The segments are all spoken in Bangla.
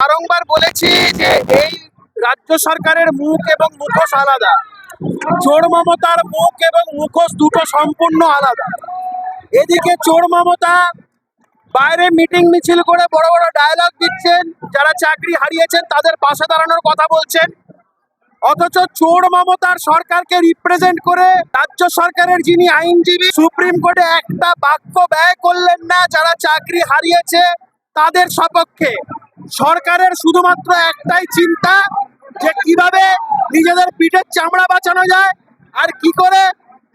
বারংবার বলেছি যে এই রাজ্য সরকারের মুখ এবং মুখোশ আলাদা। চোর মমতার মুখ এবং মুখোশ দুটো সম্পূর্ণ আলাদা। এদিকে চোর মমতা বাইরে মিটিং মিছিল করে বড় বড় ডায়লগ দিচ্ছেন, যারা চাকরি হারিয়েছেন তাদের পাশে দাঁড়ানোর কথা বলছেন। অথচ চোর মমতার সরকারকে রিপ্রেজেন্ট করে রাজ্য সরকারের যিনি আইনজীবী, সুপ্রিম কোর্টে একটা বাক্য ব্যয় করলেন না, যারা চাকরি হারিয়েছে তাদের সপক্ষে। সরকারের শুধুমাত্র একটাই চিন্তা যে কীভাবে নিজেদের পিঠের চামড়া বাঁচানো যায় আর কি করে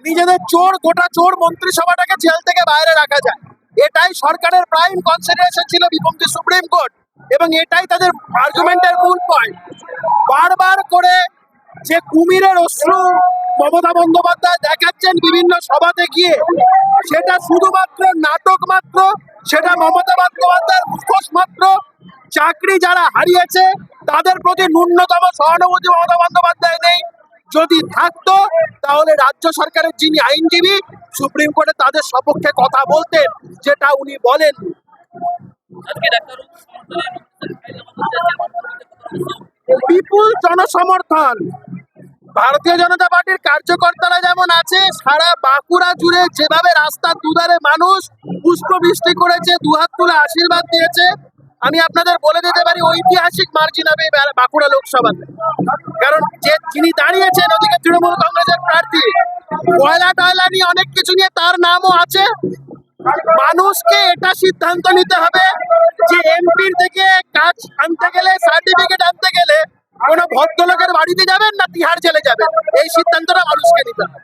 নিজেদের চোর, গোটা চোর মন্ত্রিসভাটাকে জেল থেকে বাইরে রাখা যায়। এটাই সরকারের প্রাইম কনসিডারেশন ছিল বিপক্ষে সুপ্রিম কোর্ট এবং এটাই তাদের আর্গুমেন্টের মূল পয়েন্ট বারবার করে যে কুমিরের অশ্রু মমতা বন্দ্যোপাধ্যায় দেখাচ্ছেন বিভিন্ন সভাতে গিয়ে, সেটা শুধুমাত্র নাটক মাত্র, সেটা মমতা বন্দ্যোপাধ্যায়ের মুখোশ মাত্র চাকরি যারা হারিয়েছে তাদের প্রতি ন্যূনতম সহানুভূতি মমতা বন্দ্যোপাধ্যায় নেই। যদি থাকতো তাহলে রাজ্য সরকারের যিনি আইনজীবী সুপ্রিম কোর্টে তাদের সপক্ষে কথা বলতেন যেটা উনি বলেন। বিপুল জনসমর্থন। ভারতীয় জনতা পার্টির কার্যকর্তারা যেমন আছে সারা বাঁকুড়া জুড়ে যেভাবে রাস্তার দুধারে মানুষ পুষ্প বৃষ্টি করেছে দুহাত তুলে আশীর্বাদ দিয়েছে আমি আপনাদের বলে দিতে পারি, ঐতিহাসিক মার্জিন হবে বাঁকুড়া লোকসভাতে কারণ যে যিনি দাঁড়িয়েছেন ওদিকে তৃণমূল কংগ্রেসের প্রার্থী কয়লা টয়লা নিয়ে অনেক কিছু নিয়ে তার নামও আছে। মানুষকে এটা সিদ্ধান্ত নিতে হবে যে এমপির থেকে কাজ আনতে গেলে সার্টিফিকেট আনতে গেলে কোন ভদ্রলোকের বাড়িতে যাবেন না তিহার জেলে যাবেন। এই সিদ্ধান্তটা মানুষকে নিতে হবে।